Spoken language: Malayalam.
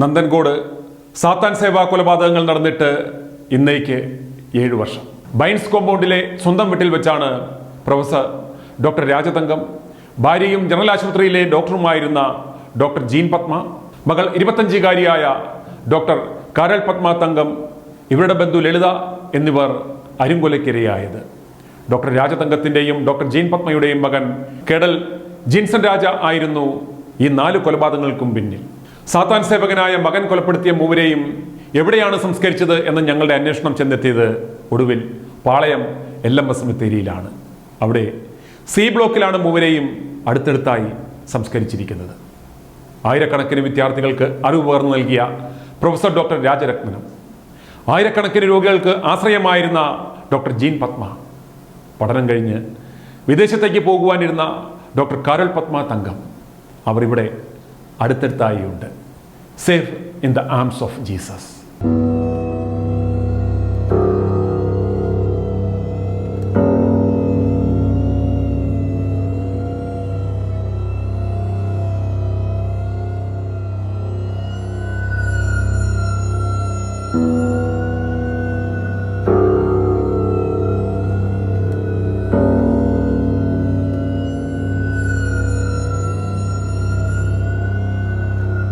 നന്ദൻകോട് സാത്താൻ സേവാ കൊലപാതകങ്ങൾ നടന്നിട്ട് ഇന്നേക്ക് ഏഴ് വർഷം. ബൈൻസ് കോമ്പൗണ്ടിലെ സ്വന്തം വീട്ടിൽ വെച്ചാണ് പ്രൊഫസർ ഡോക്ടർ രാജതങ്കം ഭാര്യയും ജനറൽ ആശുപത്രിയിലെ ഡോക്ടറുമായിരുന്ന ഡോക്ടർ ജീൻ പത്മ മകൾ ഇരുപത്തഞ്ചുകാരിയായ ഡോക്ടർ കാരൽ പത്മ തങ്കം ഇവരുടെ ബന്ധു ലളിത എന്നിവർ അരുങ്കൊലയ്ക്കിരയായത് ഡോക്ടർ രാജതങ്കത്തിന്റെയും ഡോക്ടർ ജീൻ പത്മയുടെയും മകൻ കേടൽ ജിൻസൺ രാജ ആയിരുന്നു ഈ നാല് കൊലപാതകങ്ങൾക്കും പിന്നിൽ. സാത്താൻ സേവകനായ മകൻ കൊലപ്പെടുത്തിയ മൂവരെയും എവിടെയാണ് സംസ്കരിച്ചത് എന്ന് ഞങ്ങളുടെ അന്വേഷണം ചെന്നെത്തിയത് ഒടുവിൽ പാളയം എൽ എം എസ് മിത്തേരിയിലാണ്. അവിടെ സി ബ്ലോക്കിലാണ് മൂവരെയും അടുത്തടുത്തായി സംസ്കരിച്ചിരിക്കുന്നത്. ആയിരക്കണക്കിന് വിദ്യാർത്ഥികൾക്ക് അറിവ് പകർന്നു നൽകിയ പ്രൊഫസർ ഡോക്ടർ രാജരത്നം ആയിരക്കണക്കിന് രോഗികൾക്ക് ആശ്രയമായിരുന്ന ഡോക്ടർ ജീൻ പത്മ പഠനം കഴിഞ്ഞ് വിദേശത്തേക്ക് പോകുവാനിരുന്ന ഡോക്ടർ കാരൽ പത്മ തങ്കം. അവർ ഇവിടെ അടുത്തടുത്തായി ഉണ്ട് safe in the arms of Jesus